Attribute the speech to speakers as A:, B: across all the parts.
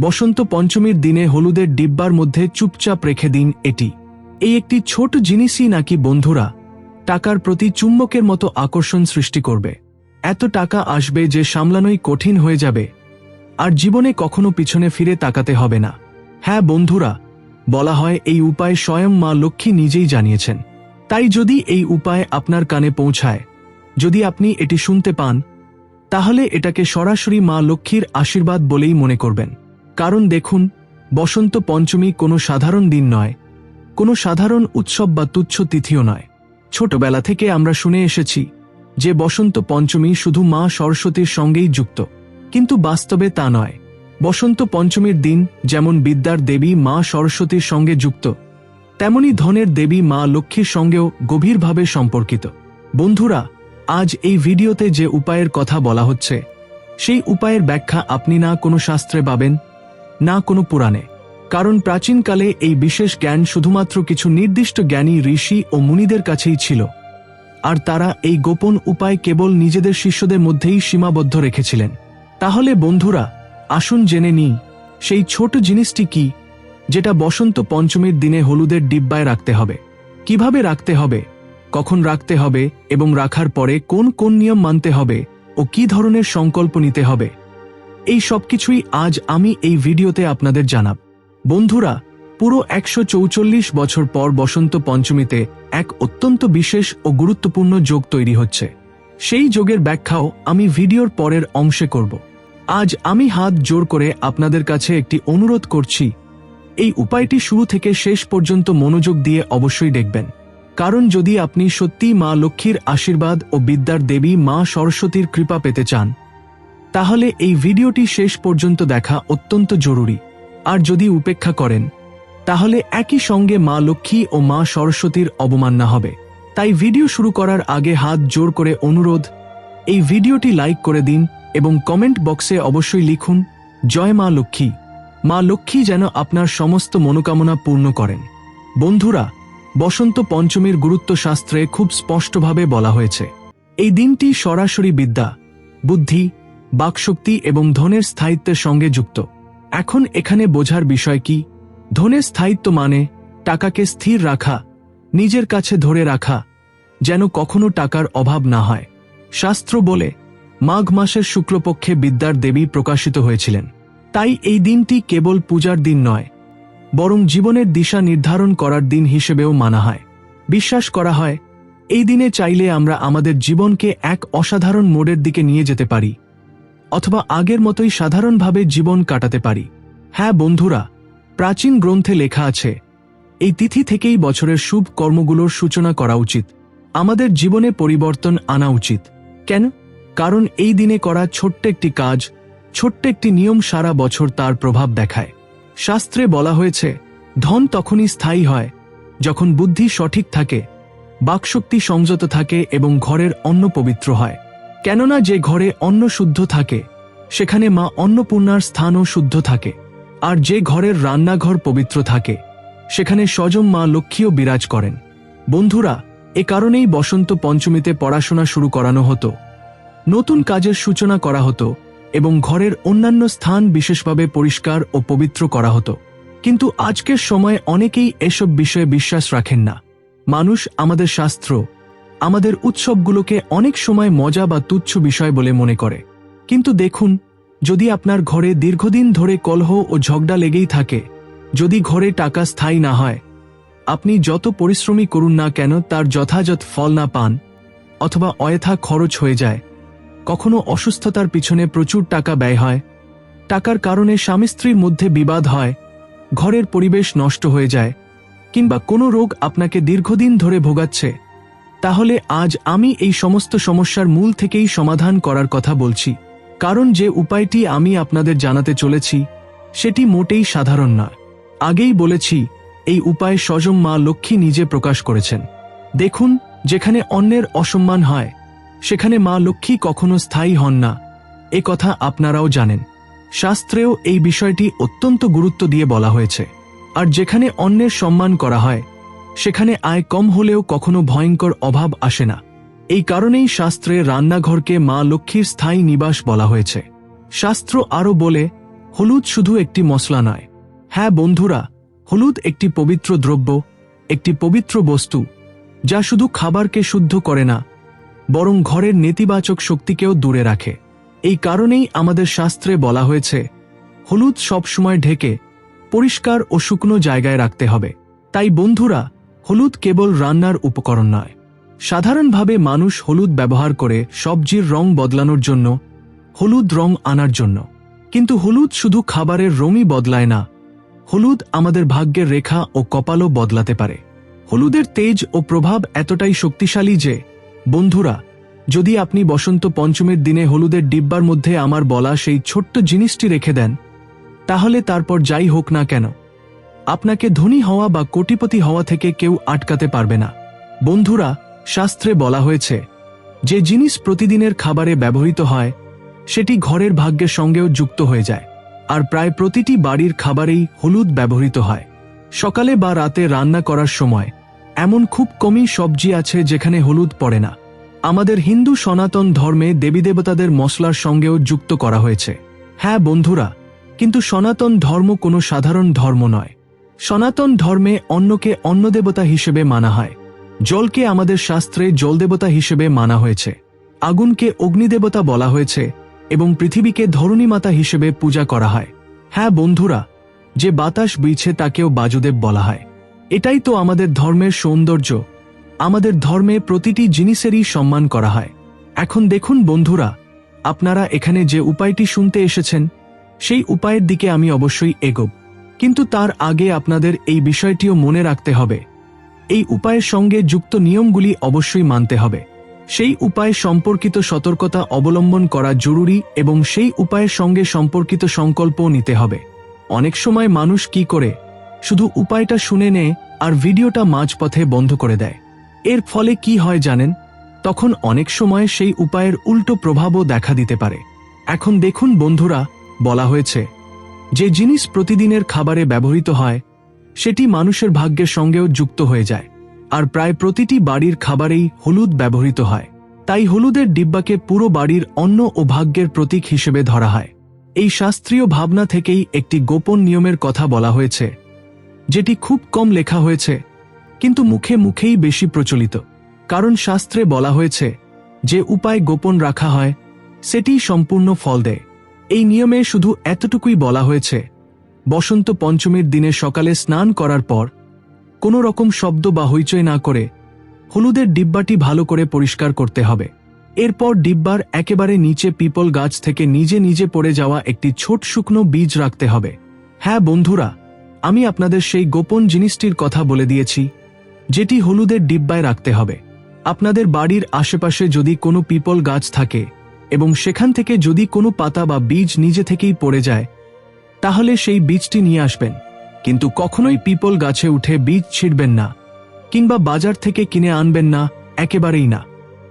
A: বসন্ত পঞ্চমীর দিনে হলুদের ডিব্বার মধ্যে চুপচাপ রেখে দিন এটি। এই একটি ছোট জিনিসই নাকি বন্ধুরা টাকার প্রতি চুম্বকের মতো আকর্ষণ সৃষ্টি করবে। এত টাকা আসবে যে সামলানোই কঠিন হয়ে যাবে। আর জীবনে কখনো পিছনে ফিরে তাকাতে হবে না। হ্যাঁ বন্ধুরা, বলা হয় এই উপায় স্বয়ং মা লক্ষ্মী নিজেই জানিয়েছেন। তাই যদি এই উপায় আপনার কানে পৌঁছায়, যদি আপনি এটি শুনতে পান, তাহলে এটাকে সরাসরি মা লক্ষ্মীর আশীর্বাদ বলেই মনে করবেন। কারণ দেখুন, বসন্ত পঞ্চমী কোনো সাধারণ দিন নয়, কোনো সাধারণ উৎসব বা তুচ্ছ তিথিও নয়। ছোটবেলা থেকে আমরা শুনে এসেছি যে বসন্ত পঞ্চমী শুধু মা সরস্বতীর সঙ্গেই যুক্ত, কিন্তু বাস্তবে তা নয়। বসন্ত পঞ্চমীর দিন যেমন বিদ্যার দেবী মা সরস্বতীর সঙ্গে যুক্ত, তেমনি ধনের দেবী মা লক্ষ্মীর সঙ্গেও গভীরভাবে সম্পর্কিত। বন্ধুরা, আজ এই ভিডিওতে যে উপায়ের কথা বলা হচ্ছে, সেই উপায়ের ব্যাখ্যা আপনি না কোনো শাস্ত্রে পাবেন না কোনো পুরাণে। কারণ প্রাচীনকালে এই বিশেষ জ্ঞান শুধুমাত্র কিছু নির্দিষ্ট জ্ঞানী ঋষি ও মুনিদের কাছেই ছিল। আর তারা এই গোপন উপায় কেবল নিজেদের শিষ্যদের মধ্যেই সীমাবদ্ধ রেখেছিলেন। তাহলে বন্ধুরা, আসুন জেনে নিই, সেই ছোট জিনিসটি কি, যেটা বসন্ত পঞ্চমীর দিনে হলুদের ডিব্বায় রাখতে হবে? কীভাবে রাখতে হবে? কখন রাখতে হবে? এবং রাখার পরে কোন কোন নিয়ম মানতে হবে? ও কি ধরনের সংকল্প নিতে হবে? এই সবকিছুই আজ আমি এই ভিডিওতে আপনাদের জানাব। বন্ধুরা, পুরো একশো বছর পর বসন্ত পঞ্চমীতে এক অত্যন্ত বিশেষ ও গুরুত্বপূর্ণ যোগ তৈরি হচ্ছে। সেই যোগের ব্যাখ্যাও আমি ভিডিওর পরের অংশে করব। আজ আমি হাত জোর করে আপনাদের কাছে একটি অনুরোধ করছি, এই উপায়টি শুরু থেকে শেষ পর্যন্ত মনোযোগ দিয়ে অবশ্যই দেখবেন। কারণ যদি আপনি সত্যি মা লক্ষ্মীর আশীর্বাদ ও বিদ্যার দেবী মা সরস্বতীর কৃপা পেতে চান তাহলে এই ভিডিওটি শেষ পর্যন্ত দেখা অত্যন্ত জরুরি। আর যদি উপেক্ষা করেন, তাহলে একই সঙ্গে মা লক্ষ্মী ও মা সরস্বতীর অবমাননা হবে। তাই ভিডিও শুরু করার আগে হাত জোর করে অনুরোধ, এই ভিডিওটি লাইক করে দিন এবং কমেন্ট বক্সে অবশ্যই লিখুন, জয় মা লক্ষ্মী। মা লক্ষ্মী যেন আপনার সমস্ত মনোকামনা পূর্ণ করেন। বন্ধুরা, বসন্ত পঞ্চমীর গুরুত্ব শাস্ত্রে খুব স্পষ্টভাবে বলা হয়েছে। এই দিনটি সরাসরি বিদ্যা, বুদ্ধি বাকশক্তি এবং ধনের স্থায়িত্বের সঙ্গে যুক্ত। এখন এখানে বোঝার বিষয় কি? ধনের স্থায়িত্ব মানে টাকাকে স্থির রাখা, নিজের কাছে ধরে রাখা, যেন কখনো টাকার অভাব না হয়। শাস্ত্র বলে, মাঘ মাসের শুক্লপক্ষে বিদ্যার দেবী প্রকাশিত হয়েছিলেন। তাই এই দিনটি কেবল পূজার দিন নয়, বরং জীবনের দিশা নির্ধারণ করার দিন হিসেবেও মানা হয়। বিশ্বাস করা হয়, এই দিনে চাইলে আমরা আমাদের জীবনকে এক অসাধারণ মোড়ের দিকে নিয়ে যেতে পারি। অথবা আগের মতোই সাধারণভাবে জীবন কাটাতে পারি। হ্যাঁ বন্ধুরা, প্রাচীন গ্রন্থে লেখা আছে, এই তিথি থেকেই বছরের শুভ কর্মগুলোর সূচনা করা উচিত। আমাদের জীবনে পরিবর্তন আনা উচিত। কেন? কারণ এই দিনে করা ছোট্ট একটি কাজ, ছোট্ট একটি নিয়ম সারা বছর তার প্রভাব দেখায়। শাস্ত্রে বলা হয়েছে, ধন তখনই স্থায়ী হয় যখন বুদ্ধি সঠিক থাকে, বাকশক্তি সংযত থাকে এবং ঘরের অন্ন পবিত্র হয়। কেননা যে ঘরে অন্ন শুদ্ধ থাকে, সেখানে মা অন্নপূর্ণার স্থানও শুদ্ধ থাকে, আর যে ঘরের রান্নাঘর পবিত্র থাকে, সেখানে স্বজম মা লক্ষ্মীও বিরাজ করেন। বন্ধুরা, এ কারণেই বসন্ত পঞ্চমীতে পড়াশোনা শুরু করানো হতো। নতুন কাজের সূচনা করা হতো এবং ঘরের অন্যান্য স্থান বিশেষভাবে পরিষ্কার ও পবিত্র করা হতো। কিন্তু আজকের সময় অনেকেই এসব বিষয়ে বিশ্বাস রাখেন না। মানুষ আমাদের শাস্ত্র আমাদের উৎসবগুলোকে অনেক সময় মজা বা তুচ্ছ বিষয় বলে মনে করে। কিন্তু দেখুন, যদি আপনার ঘরে দীর্ঘদিন ধরে কলহ ও ঝগড়া লেগেই থাকে, যদি ঘরে টাকা স্থায়ী না হয়, আপনি যত পরিশ্রমী করুন না কেন তার যথাযথ ফল না পান, অথবা অযথা খরচ হয়ে যায়। কখনো অসুস্থতার পিছনে প্রচুর টাকা ব্যয় হয়, টাকার কারণে স্বামী স্ত্রীর মধ্যে বিবাদ হয়, ঘরের পরিবেশ নষ্ট হয়ে যায়, কিংবা কোনো রোগ আপনাকে দীর্ঘদিন ধরে ভোগাচ্ছে। তাহলে আজ আমি এই সমস্ত সমস্যার মূল থেকেই সমাধান করার কথা বলছি। কারণ যে উপায়টি আমি আপনাদের জানাতে চলেছি, সেটি মোটেই সাধারণ নয়। আগেই বলেছি, এই উপায় স্বজম মা লক্ষ্মী নিজে প্রকাশ করেছেন। দেখুন, যেখানে অন্যের অসম্মান হয়, সেখানে মা লক্ষ্মী কখনো স্থায়ী হন না। এ কথা আপনারাও জানেন। শাস্ত্রেও এই বিষয়টি অত্যন্ত গুরুত্ব দিয়ে বলা হয়েছে। আর যেখানে অন্যের সম্মান করা হয় সেখানে আয় কম হলেও কখনো ভয়ঙ্কর অভাব আসে না। এই কারণেই শাস্ত্রে রান্নাঘরকে মা লক্ষ্মীর স্থায়ী নিবাস বলা হয়েছে। শাস্ত্র আরও বলে, হলুদ শুধু একটি মশলা নয়। হ্যাঁ বন্ধুরা, হলুদ একটি পবিত্র দ্রব্য, একটি পবিত্র বস্তু, যা শুধু খাবারকে শুদ্ধ করে না, বরং ঘরের নেতিবাচক শক্তিকেও দূরে রাখে। এই কারণেই আমাদের শাস্ত্রে বলা হয়েছে, হলুদ সবসময় ঢেকে পরিষ্কার ও শুকনো জায়গায় রাখতে হবে। তাই বন্ধুরা হলুদ কেবল রান্নার উপকরণ নয়। সাধারণভাবে মানুষ হলুদ ব্যবহার করে সবজির রং বদলানোর জন্য, হলুদ রং আনার জন্য। কিন্তু হলুদ শুধু খাবারের রঙই বদলায় না, হলুদ আমাদের ভাগ্যের রেখা ও কপালও বদলাতে পারে। হলুদের তেজ ও প্রভাব এতটাই শক্তিশালী যে, বন্ধুরা, যদি আপনি বসন্ত পঞ্চমের দিনে হলুদের ডিব্বার মধ্যে আমার বলা সেই ছোট্ট জিনিসটি রেখে দেন, তাহলে তারপর যাই হোক না কেন। আপনাকে ধনী হওয়া বা কোটিপতি হওয়া থেকে কেউ আটকাতে পারবে না। বন্ধুরা, শাস্ত্রে বলা হয়েছে, যে জিনিস প্রতিদিনের খাবারে ব্যবহৃত হয়, সেটি ঘরের ভাগ্যের সঙ্গেও যুক্ত হয়ে যায়, আর প্রায় প্রতিটি বাড়ির খাবারেই হলুদ ব্যবহৃত হয়। সকালে বা রাতে রান্না করার সময়, এমন খুব কমই সবজি আছে যেখানে হলুদ পড়ে না। আমাদের হিন্দু সনাতন ধর্মে দেবীদেবতাদের মশলার সঙ্গেও যুক্ত করা হয়েছে। হ্যাঁ বন্ধুরা, কিন্তু সনাতন ধর্ম কোনো সাধারণ ধর্ম নয়। সনাতন ধর্মে অন্নকে অন্নদেবতা হিসেবে মানা হয়। জলকে আমাদের শাস্ত্রে জলদেবতা হিসেবে মানা হয়েছে। আগুনকে অগ্নিদেবতা বলা হয়েছে এবং পৃথিবীকে ধরণী মাতা হিসেবে পূজা করা হয়। হ্যাঁ বন্ধুরা, যে বাতাস বইছে তাকেও বাজুদেব বলা হয়। এটাই তো আমাদের ধর্মের সৌন্দর্য। আমাদের ধর্মে প্রতিটি জিনিসেরই সম্মান করা হয়। এখন দেখুন বন্ধুরা, আপনারা এখানে যে উপায়টি শুনতে এসেছেন, সেই উপায়ের দিকে আমি অবশ্যই এগোব। কিন্তু তার আগে আপনাদের এই বিষয়টিও মনে রাখতে হবে। এই উপায়ের সঙ্গে যুক্ত নিয়মগুলি অবশ্যই মানতে হবে। সেই উপায় সম্পর্কিত সতর্কতা অবলম্বন করা জরুরি এবং সেই উপায়ের সঙ্গে সম্পর্কিত সংকল্পও নিতে হবে। অনেক সময় মানুষ কি করে? শুধু উপায়টা শুনে নেয় আর ভিডিওটা মাঝপথে বন্ধ করে দেয়। এর ফলে কি হয় জানেন? তখন অনেক সময় সেই উপায়ের উল্টো প্রভাবও দেখা দিতে পারে। এখন দেখুন বন্ধুরা, বলা হয়েছে যে জিনিস প্রতিদিনের খাবারে ব্যবহৃত হয়, সেটি মানুষের ভাগ্যের সঙ্গেও যুক্ত হয়ে যায়। আর প্রায় প্রতিটি বাড়ির খাবারেই হলুদ ব্যবহৃত হয়। তাই হলুদের ডিব্বাকে পুরো বাড়ির অন্ন ও ভাগ্যের প্রতীক হিসেবে ধরা হয়। এই শাস্ত্রীয় ভাবনা থেকেই একটি গোপন নিয়মের কথা বলা হয়েছে, যেটি খুব কম লেখা হয়েছে, কিন্তু মুখে মুখেই বেশি প্রচলিত। কারণ শাস্ত্রে বলা হয়েছে, যে উপায় গোপন রাখা হয় সেটি সম্পূর্ণ ফল দেয়। এই নিয়মে শুধু এতটুকুই বলা হয়েছে, বসন্ত পঞ্চমীর দিনে সকালে স্নান করার পর কোনো রকম শব্দ বা হইচই না করে হলুদের ডিব্বাটি ভালো করে পরিষ্কার করতে হবে। এরপর ডিব্বার একেবারে নিচে পিপল গাছ থেকে নিজে নিজে পড়ে যাওয়া একটি ছোট শুকনো বীজ রাখতে হবে। হ্যাঁ বন্ধুরা, আমি আপনাদের সেই গোপন জিনিসটির কথা বলে দিয়েছি, যেটি হলুদের ডিব্বায় রাখতে হবে। আপনাদের বাড়ির আশেপাশে যদি কোনো পিপল গাছ থাকে এবং সেখান থেকে যদি কোনো পাতা বা বীজ নিজে থেকেই পড়ে যায়, তাহলে সেই বীজটি নিয়ে আসবেন। কিন্তু কখনোই পিপল গাছে উঠে বীজ ছিঁড়বেন না, কিংবা বাজার থেকে কিনে আনবেন না, একেবারেই না।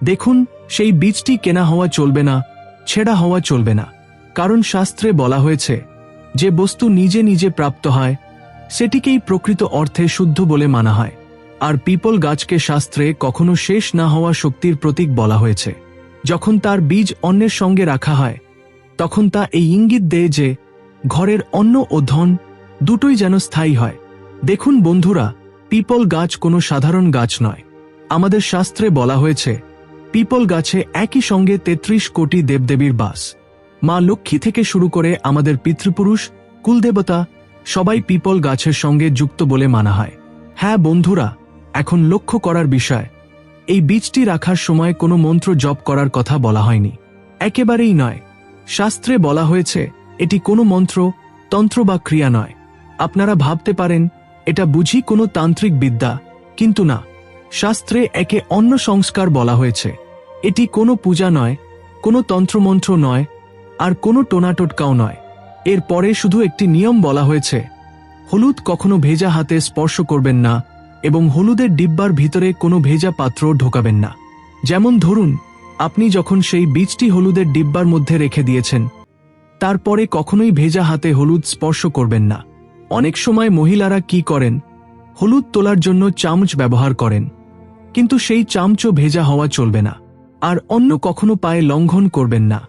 A: দেখুন, সেই বীজটি কেনা হওয়া চলবে না, ছেঁড়া হওয়া চলবে না। কারণ শাস্ত্রে বলা হয়েছে, যে বস্তু নিজে নিজে প্রাপ্ত হয়, সেটিকেই প্রকৃত অর্থে শুদ্ধ বলে মানা হয়। আর পিপল গাছকে শাস্ত্রে কখনো শেষ না হওয়া শক্তির প্রতীক বলা হয়েছে। যখন তার বীজ অন্যের সঙ্গে রাখা হয়, তখন তা এই ইঙ্গিত দেয় যে ঘরের অন্ন ও ধন দুটোই যেন স্থায়ী হয়। দেখুন বন্ধুরা, পিপল গাছ কোনো সাধারণ গাছ নয়। আমাদের শাস্ত্রে বলা হয়েছে, পিপল গাছে একই সঙ্গে ৩৩ কোটি দেবদেবীর বাস। মা লক্ষ্মী থেকে শুরু করে আমাদের পিতৃপুরুষ, কুলদেবতা, সবাই পিপল গাছের সঙ্গে যুক্ত বলে মানা হয়। হ্যাঁ বন্ধুরা, এখন লক্ষ্য করার বিষয় এই বীজটি রাখার সময় কোনো মন্ত্র জপ করার কথা বলা হয়নি। একেবারেই নয়। শাস্ত্রে বলা হয়েছে, এটি কোনো মন্ত্র, তন্ত্র বা ক্রিয়া নয়। আপনারা ভাবতে পারেন, এটা বুঝি কোনো তান্ত্রিক বিদ্যা, কিন্তু না। শাস্ত্রে একে অন্য সংস্কার বলা হয়েছে। এটি কোনো পূজা নয়, কোনো তন্ত্রমন্ত্র নয়, আর কোনো টোনাটোটকাও নয়। এর পরে শুধু একটি নিয়ম বলা হয়েছে, হলুদ কখনো ভেজা হাতে স্পর্শ করবেন না এবং হলুদের ডিব্বার ভিতরে কোনো ভেজা পাত্র ঢোকাবেন না। যেমন ধরুন, আপনি যখন সেই বীজটি হলুদের ডিব্বার মধ্যে রেখে দিয়েছেন, তারপরে কখনোই ভেজা হাতে হলুদ স্পর্শ করবেন না। অনেক সময় মহিলারা কি করেন? হলুদ তোলার জন্য চামচ ব্যবহার করেন। কিন্তু সেই চামচও ভেজা হওয়া চলবে না, আর অন্য কখনো পায়ে লঙ্ঘন করবেন না।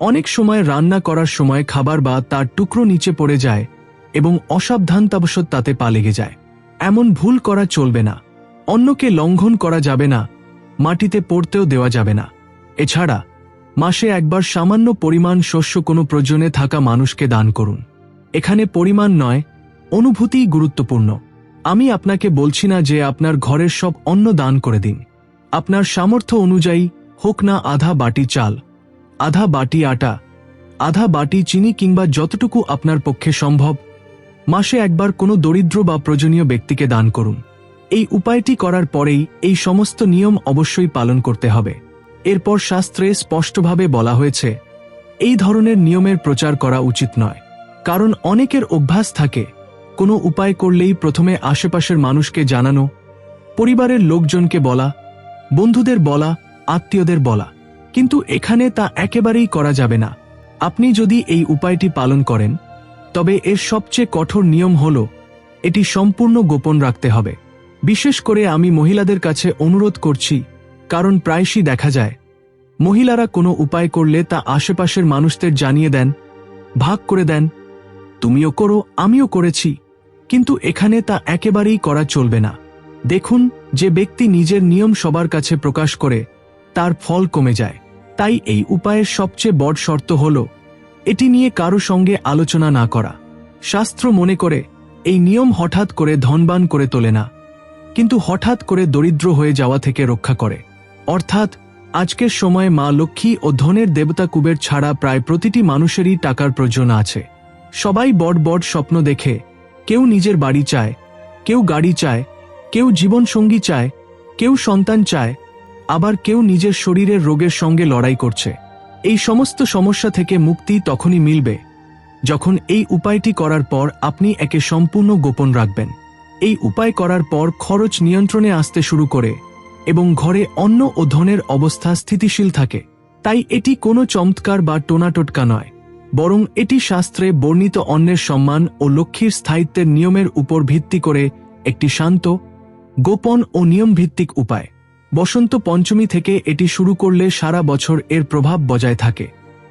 A: অনেক সময় রান্না করার সময় খাবার বা তার টুকরো নিচে পড়ে যায় এবং অসাবধানতাবশত তাতে পা লেগে যায়। এমন ভুল করা চলবে না। অন্যকে লঙ্ঘন করা যাবে না। মাটিতে পড়তেও দেওয়া যাবে না। এছাড়া, মাসে একবার সামান্য পরিমাণ শস্য কোনো প্রয়োজনে থাকা মানুষকে দান করুন। এখানে পরিমাণ নয়, অনুভূতিই গুরুত্বপূর্ণ। আমি আপনাকে বলছি না যে আপনার ঘরের সব অন্ন দান করে দিন। আপনার সামর্থ্য অনুযায়ী হোক না আধা বাটি চাল, আধা বাটি আটা, আধা বাটি চিনি কিংবা যতটুকু আপনার পক্ষে সম্ভব মাসে একবার কোনো দরিদ্র বা প্রয়োজনীয় ব্যক্তিকে দান করুন। এই উপায়টি করার পরেই এই সমস্ত নিয়ম অবশ্যই পালন করতে হবে। এরপর শাস্ত্রে স্পষ্টভাবে বলা হয়েছে, এই ধরনের নিয়মের প্রচার করা উচিত নয়। কারণ অনেকের অভ্যাস থাকে, কোনো উপায় করলেই প্রথমে আশেপাশের মানুষকে জানানো, পরিবারের লোকজনকে বলা, বন্ধুদের বলা, আত্মীয়দের বলা। কিন্তু এখানে তা একেবারেই করা যাবে না। আপনি যদি এই উপায়টি পালন করেন তবে এর সবচেয়ে কঠোর নিয়ম হল, এটি সম্পূর্ণ গোপন রাখতে হবে। বিশেষ করে আমি মহিলাদের কাছে অনুরোধ করছি, কারণ প্রায়শই দেখা যায়, মহিলারা কোনো উপায় করলে তা আশেপাশের মানুষদের জানিয়ে দেন, ভাগ করে দেন, তুমিও করো, আমিও করেছি। কিন্তু এখানে তা একেবারেই করা চলবে না। দেখুন, যে ব্যক্তি নিজের নিয়ম সবার কাছে প্রকাশ করে, তার ফল কমে যায়। তাই এই উপায়ের সবচেয়ে বড় শর্ত হল এটি নিয়ে কারও সঙ্গে আলোচনা না করা। শাস্ত্র মনে করে, এই নিয়ম হঠাৎ করে ধনবান করে তোলে না। কিন্তু হঠাৎ করে দরিদ্র হয়ে যাওয়া থেকে রক্ষা করে। অর্থাৎ, আজকের সময়ে মা লক্ষ্মী ও ধনের দেবতা কুবের ছাড়া প্রায় প্রতিটি মানুষেরই টাকার প্রয়োজন আছে। সবাই বড় বড় স্বপ্ন দেখে, কেউ নিজের বাড়ি চায়, কেউ গাড়ি চায়, কেউ জীবনসঙ্গী চায়, কেউ সন্তান চায়, আবার কেউ নিজের শরীরের রোগের সঙ্গে লড়াই করছে। এই সমস্ত সমস্যা থেকে মুক্তি তখনই মিলবে যখন এই উপায়টি করার পর আপনি একে সম্পূর্ণ গোপন রাখবেন। এই উপায় করার পর খরচ নিয়ন্ত্রণে আসতে শুরু করে এবং ঘরে অন্ন ও ধনের অবস্থা স্থিতিশীল থাকে। তাই এটি কোনো চমৎকার বা টোনাটোটকা নয়, বরং এটি শাস্ত্রে বর্ণিত অন্নের সম্মান ও লক্ষ্মীর স্থায়িত্বের নিয়মের উপর ভিত্তি করে একটি শান্ত, গোপন ও নিয়মভিত্তিক উপায়। বসন্ত পঞ্চমী থেকে এটি শুরু করলে সারা বছর এর প্রভাব বজায় থাকে।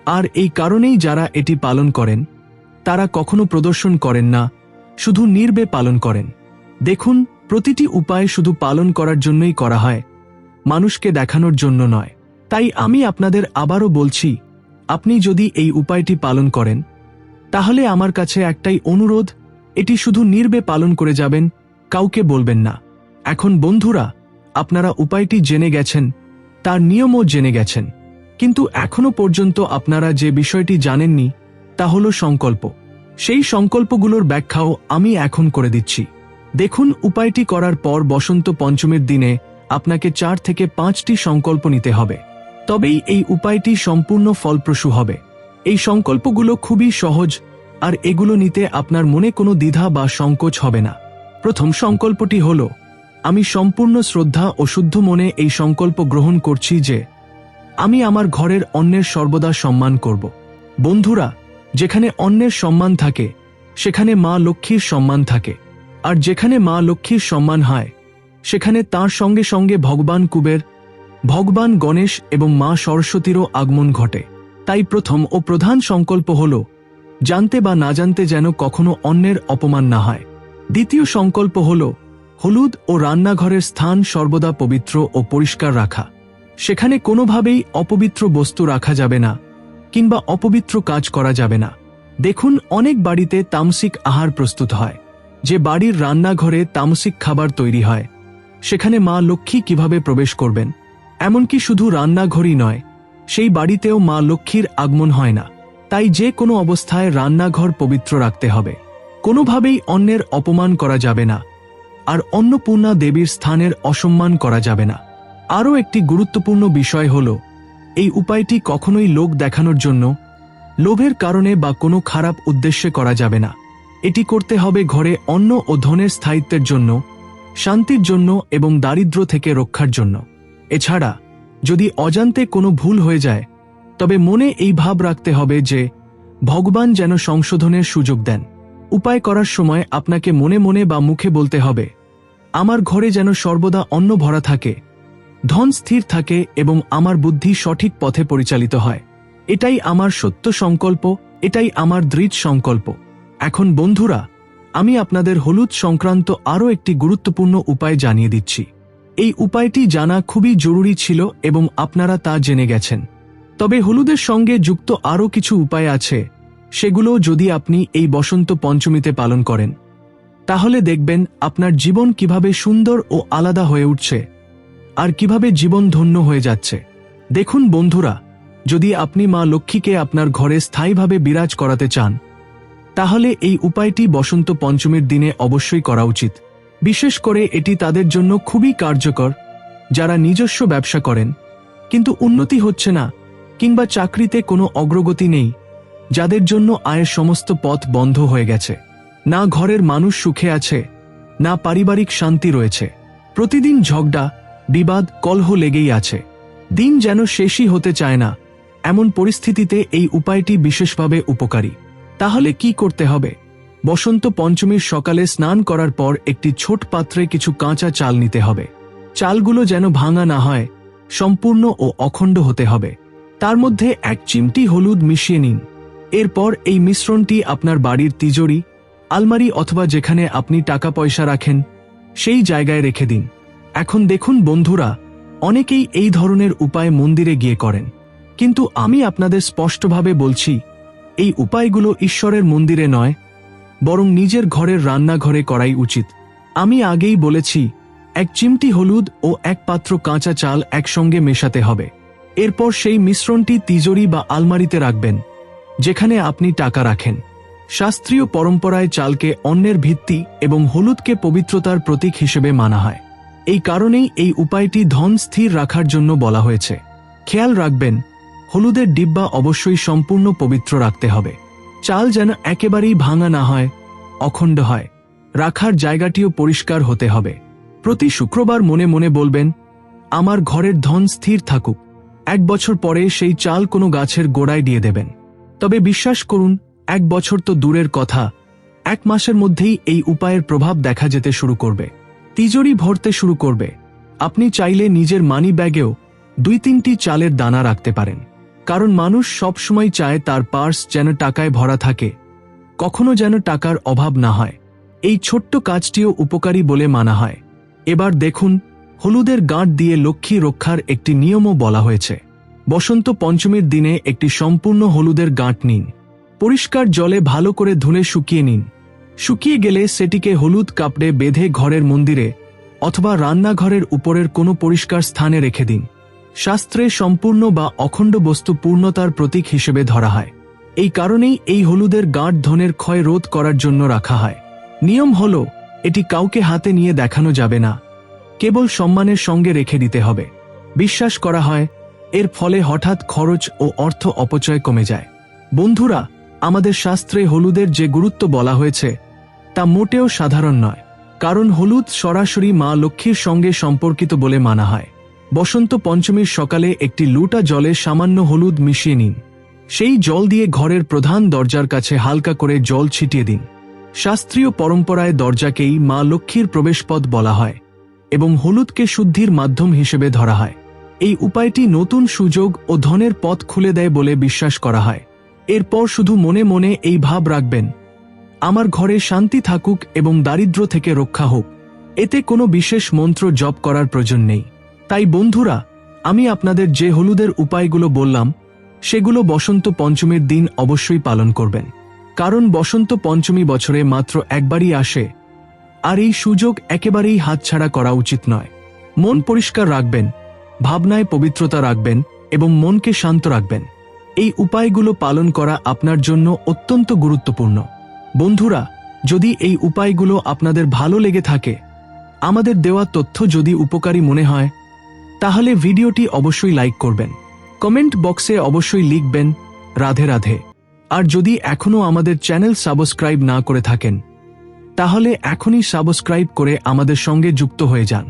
A: আর এই কারণেই যারা এটি পালন করেন, তারা কখনো প্রদর্শন করেন না, শুধু নির্বে পালন করেন। দেখুন, প্রতিটি উপায় শুধু পালন করার জন্যই করা হয়, মানুষকে দেখানোর জন্য নয়। তাই আমি আপনাদের আবারও বলছি, আপনি যদি এই উপায়টি পালন করেন, তাহলে আমার কাছে একটাই অনুরোধ, এটি শুধু নির্বে পালন করে যাবেন, কাউকে বলবেন না। এখন বন্ধুরা আপনারা উপায়টি জেনে গেছেন, তার নিয়মও জেনে গেছেন। কিন্তু এখনও পর্যন্ত আপনারা যে বিষয়টি জানেননি, তা হল সংকল্প। সেই সংকল্পগুলোর ব্যাখ্যাও আমি এখন করে দিচ্ছি। দেখুন, উপায়টি করার পর বসন্ত পঞ্চমের দিনে আপনাকে চার থেকে পাঁচটি সংকল্প নিতে হবে। তবেই এই উপায়টি সম্পূর্ণ ফলপ্রসূ হবে। এই সংকল্পগুলো খুবই সহজ, আর এগুলো নিতে আপনার মনে কোনো দ্বিধা বা সংকোচ হবে না। প্রথম সংকল্পটি হল আমি সম্পূর্ণ শ্রদ্ধা ও শুদ্ধ মনে এই সংকল্প গ্রহণ করছি যে আমি আমার ঘরের অন্যের সর্বদা সম্মান করব। বন্ধুরা, যেখানে অন্যের সম্মান থাকে, সেখানে মা লক্ষ্মীর সম্মান থাকে। আর যেখানে মা লক্ষ্মীর সম্মান হয়, সেখানে তার সঙ্গে সঙ্গে ভগবান কুবের, ভগবান গণেশ এবং মা সরস্বতীরও আগমন ঘটে। তাই প্রথম ও প্রধান সংকল্প হল, জানতে বা না জানতে যেন কখনো অন্যের অপমান না হয়। দ্বিতীয় সংকল্প হল হলুদ ও রান্নাঘরের স্থান সর্বদা পবিত্র ও পরিষ্কার রাখা। সেখানে কোনোভাবেই অপবিত্র বস্তু রাখা যাবে না, কিংবা অপবিত্র কাজ করা যাবে না। দেখুন, অনেক বাড়িতে তামসিক আহার প্রস্তুত হয়। যে বাড়ির রান্নাঘরে তামসিক খাবার তৈরি হয়, সেখানে মা লক্ষ্মী কীভাবে প্রবেশ করবেন? এমনকি শুধু রান্নাঘরই নয়, সেই বাড়িতেও মা লক্ষ্মীর আগমন হয় না। তাই যে কোনো অবস্থায় রান্নাঘর পবিত্র রাখতে হবে। কোনোভাবেই অন্যের অপমান করা যাবে না। আর অন্নপূর্ণা দেবীর স্থানের অসম্মান করা যাবে না। আরও একটি গুরুত্বপূর্ণ বিষয় হল, এই উপায়টি কখনোই লোক দেখানোর জন্য, লোভের কারণে বা কোনো খারাপ উদ্দেশ্যে করা যাবে না। এটি করতে হবে ঘরে অন্ন ও ধনের স্থায়িত্বের জন্য, শান্তির জন্য এবং দারিদ্র্য থেকে রক্ষার জন্য। এছাড়া, যদি অজান্তে কোনো ভুল হয়ে যায়, তবে মনে এই ভাব রাখতে হবে যে, ভগবান যেন সংশোধনের সুযোগ দেন। উপায় করার সময় আপনাকে মনে মনে বা মুখে বলতে হবে আমার ঘরে যেন সর্বদা অন্ন ভরা থাকে, ধন স্থির থাকে এবং আমার বুদ্ধি সঠিক পথে পরিচালিত হয়। এটাই আমার সত্য সংকল্প, এটাই আমার দৃঢ় সংকল্প। এখন বন্ধুরা, আমি আপনাদের হলুদ সংক্রান্ত আরও একটি গুরুত্বপূর্ণ উপায় জানিয়ে দিচ্ছি। এই উপায়টি জানা খুবই জরুরি ছিল এবং আপনারা তা জেনে গেছেন। তবে হলুদের সঙ্গে যুক্ত আরও কিছু উপায় আছে, সেগুলো যদি আপনি এই বসন্ত পঞ্চমীতে পালন করেন। তাহলে দেখবেন আপনার জীবন কীভাবে সুন্দর ও আলাদা হয়ে উঠছে, আর কীভাবে জীবন ধন্য হয়ে যাচ্ছে। দেখুন বন্ধুরা, যদি আপনি মা লক্ষ্মীকে আপনার ঘরে স্থায়ীভাবে বিরাজ করাতে চান, তাহলে এই উপায়টি বসন্ত পঞ্চমীর দিনে অবশ্যই করা উচিত। বিশেষ করে এটি তাদের জন্য খুবই কার্যকর, যারা নিজস্ব ব্যবসা করেন। কিন্তু উন্নতি হচ্ছে না, কিংবা চাকরিতে কোনো অগ্রগতি নেই, যাদের জন্য আয়ের সমস্ত পথ বন্ধ হয়ে গেছে। না ঘরের মানুষ সুখে আছে, না পারিবারিক শান্তি রয়েছে। প্রতিদিন ঝগড়া, বিবাদ, কলহ লেগেই আছে। দিন যেন শেষই হতে চায় না, এমন পরিস্থিতিতে এই উপায়টি বিশেষভাবে উপকারী। তাহলে কি করতে হবে? বসন্ত পঞ্চমীর সকালে স্নান করার পর একটি ছোট পাত্রে কিছু কাঁচা চাল নিতে হবে। চালগুলো যেন ভাঙা না হয়, সম্পূর্ণ ও অখণ্ড হতে হবে। তার মধ্যে এক চিমটি হলুদ মিশিয়ে নিন। এরপর এই মিশ্রণটি আপনার বাড়ির তিজোরি আলমারি অথবা যেখানে আপনি টাকা পয়সা রাখেন, সেই জায়গায় রেখে দিন। এখন দেখুন বন্ধুরা, অনেকেই এই ধরনের উপায় মন্দিরে গিয়ে করেন। কিন্তু আমি আপনাদের স্পষ্টভাবে বলছি, এই উপায়গুলো ঈশ্বরের মন্দিরে নয়, বরং নিজের ঘরের রান্নাঘরে করাই উচিত। আমি আগেই বলেছি, এক চিমটি হলুদ ও এক পাত্র কাঁচা চাল একসঙ্গে মেশাতে হবে। এরপর সেই মিশ্রণটি তিজোরি বা আলমারিতে রাখবেন, যেখানে আপনি টাকা রাখেন। শাস্ত্রীয় পরম্পরায় চালকে অন্যের ভিত্তি এবং হলুদকে পবিত্রতার প্রতীক হিসেবে মানা হয়। এই কারণেই এই উপায়টি ধন স্থির রাখার জন্য বলা হয়েছে। খেয়াল রাখবেন, হলুদের ডিব্বা অবশ্যই সম্পূর্ণ পবিত্র রাখতে হবে। চাল যেন একেবারেই ভাঙা না হয়, অখণ্ড হয়। রাখার জায়গাটিও পরিষ্কার হতে হবে। প্রতি শুক্রবার মনে মনে বলবেন, আমার ঘরের ধন স্থির থাকুক। এক বছর পরে সেই চাল কোনো গাছের গোড়ায় দিয়ে দেবেন। তবে বিশ্বাস করুন এক বছর তো দূরের কথা। এক মাসের মধ্যেই এই উপায়ের প্রভাব দেখা যেতে শুরু করবে। তিজোরি ভরতে শুরু করবে। আপনি চাইলে নিজের মানি ব্যাগেও দুই তিনটি চালের দানা রাখতে পারেন। কারণ মানুষ সবসময় চায় তার পার্স যেন টাকায় ভরা থাকে। কখনো যেন টাকার অভাব না হয়। এই ছোট্ট কাজটিও উপকারী বলে মানা হয়। এবার দেখুন, হলুদের গাঁট দিয়ে লক্ষ্মী রক্ষার একটি নিয়মও বলা হয়েছে। বসন্ত পঞ্চমীর দিনে একটি সম্পূর্ণ হলুদের গাঁট নিন। পরিষ্কার জলে ভালো করে ধুলে শুকিয়ে নিন। শুকিয়ে গেলে সেটিকে হলুদ কাপড়ে বেঁধে ঘরের মন্দিরে অথবা রান্নাঘরের উপরের কোনো পরিষ্কার স্থানে রেখে দিন। শাস্ত্রে সম্পূর্ণ বা অখণ্ড বস্তু পূর্ণতার প্রতীক হিসেবে ধরা হয়। এই কারণেই এই হলুদের গাঁট ধনের ক্ষয় রোধ করার জন্য রাখা হয়। নিয়ম হল, এটি কাউকে হাতে নিয়ে দেখানো যাবে না। কেবল সম্মানের সঙ্গে রেখে দিতে হবে। বিশ্বাস করা হয়, এর ফলে হঠাৎ খরচ ও অর্থ অপচয় কমে যায়। বন্ধুরা আমাদের শাস্ত্রে হলুদের যে গুরুত্ব বলা হয়েছে, তা মোটেও সাধারণ নয়, কারণ হলুদ সরাসরি মা লক্ষ্মীর সঙ্গে সম্পর্কিত বলে মানা হয়। বসন্ত পঞ্চমীর সকালে একটি লুটা জলে সামান্য হলুদ মিশিয়ে নিন। সেই জল দিয়ে ঘরের প্রধান দরজার কাছে হালকা করে জল ছিটিয়ে দিন। শাস্ত্রীয় পরম্পরায় দরজাকেই মা লক্ষ্মীর প্রবেশপথ বলা হয় এবং হলুদকে শুদ্ধির মাধ্যম হিসেবে ধরা হয়। এই উপায়টি নতুন সুযোগ ও ধনের পথ খুলে দেয় বলে বিশ্বাস করা হয়। এরপর শুধু মনে মনে এই ভাব রাখবেন। আমার ঘরে শান্তি থাকুক এবং দারিদ্র থেকে রক্ষা হোক। এতে কোনো বিশেষ মন্ত্র জপ করার প্রয়োজন নেই। তাই বন্ধুরা, আমি আপনাদের যে হলুদের উপায়গুলো বললাম, সেগুলো বসন্ত পঞ্চমীর দিন অবশ্যই পালন করবেন। কারণ বসন্ত পঞ্চমী বছরে মাত্র একবারই আসে, আর এই সুযোগ একেবারেই হাতছাড়া করা উচিত নয়। মন পরিষ্কার রাখবেন, ভাবনায় পবিত্রতা রাখবেন এবং মনকে শান্ত রাখবেন। এই উপায়গুলো পালন করা আপনার জন্য অত্যন্ত গুরুত্বপূর্ণ। বন্ধুরা, যদি এই উপায়গুলো আপনাদের ভালো লেগে থাকে, আমাদের দেওয়া তথ্য যদি উপকারী মনে হয়, তাহলে ভিডিওটি অবশ্যই লাইক করবেন। কমেন্ট বক্সে অবশ্যই লিখবেন, রাধে রাধে। আর যদি এখনও আমাদের চ্যানেল সাবস্ক্রাইব না করে থাকেন, তাহলে এখনই সাবস্ক্রাইব করে আমাদের সঙ্গে যুক্ত হয়ে যান।